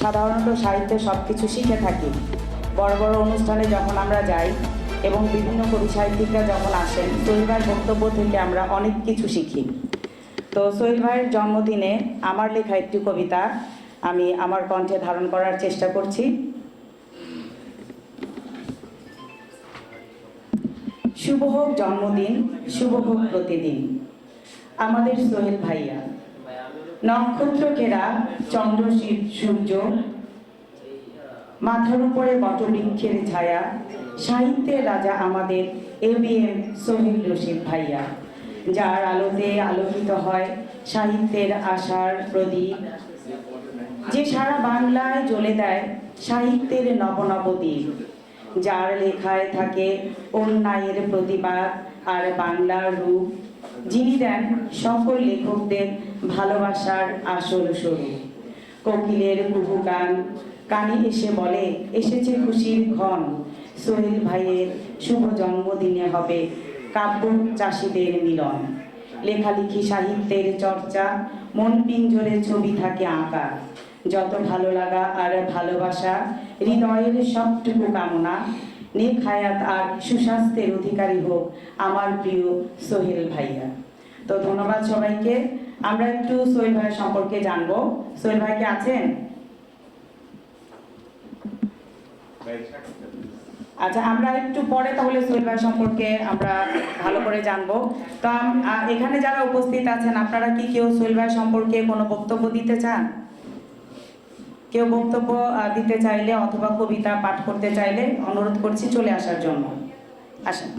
সাধারণত সাহিত্যে সব কিছু শিখে থাকি। বড় বড় অনুষ্ঠানে যখন আমরা যাই এবং বিভিন্ন কবি সাহিত্যিকরা যখন আসেন, সোহেল ভাইয়ের বক্তব্য থেকে আমরা অনেক কিছু শিখি। তো সোহেল ভাইয়ের জন্মদিনে আমার লেখা একটি কবিতা আমি আমার কণ্ঠে ধারণ করার চেষ্টা করছি। শুভ হোক জন্মদিন, শুভ হোক প্রতিদিন। আমাদের সোহেল ভাইয়া নক্ষত্র ঘেরা চন্দ্র সূর্য, মাথার উপরে বটবৃক্ষের ছায়া, সাহিত্যের রাজা আমাদের A B M Sohel Rashid ভাইয়া, যার আলোতে আলোকিত হয় সাহিত্যের আশার প্রদীপ, যে সারা বাংলায় জ্বলে দেয় সাহিত্যের নবনবদ্বীপ যার লেখায় থাকে অন্যায়ের প্রতিবাদ আর বাংলার রূপ যিনি দেন সকল লেখকদের ভালোবাসার আসল স্বরূপ। কোকিলের কুহু গান কানে এসে বলে, এসেছে খুশির ক্ষণ, সোহেল ভাইয়ের শুভ জন্মদিনে হবে কাব্য চাষিদের মিলন। লেখালেখি সাহিত্যের চর্চা, মন পিঞ্জরে ছবি থাকে আঁকা। যত ভালো লাগা আর ভালোবাসা, হৃদয়ের সবটুকু কামনা নেক হায়াত আর সুস্বাস্থ্যের অধিকারী হোক আমার প্রিয় সোহেল ভাইয়া। তো ধন্যবাদ সবাইকে। আমরা একটু সোহেল ভাইয়ের সম্পর্কে জানব। সোহেল ভাই কে আছেন? আচ্ছা আমরা একটু পরে তাহলে সোহেল ভাই সম্পর্কে আমরা ভালো করে জানব। তো এখানে যারা উপস্থিত আছেন, আপনারা কি কেউ সোহেল ভাই সম্পর্কে কোনো বক্তব্য দিতে চান? কেউ বক্তব্য দিতে চাইলে অথবা কবিতা পাঠ করতে চাইলে অনুরোধ করছি চলে আসার জন্য। আসেন।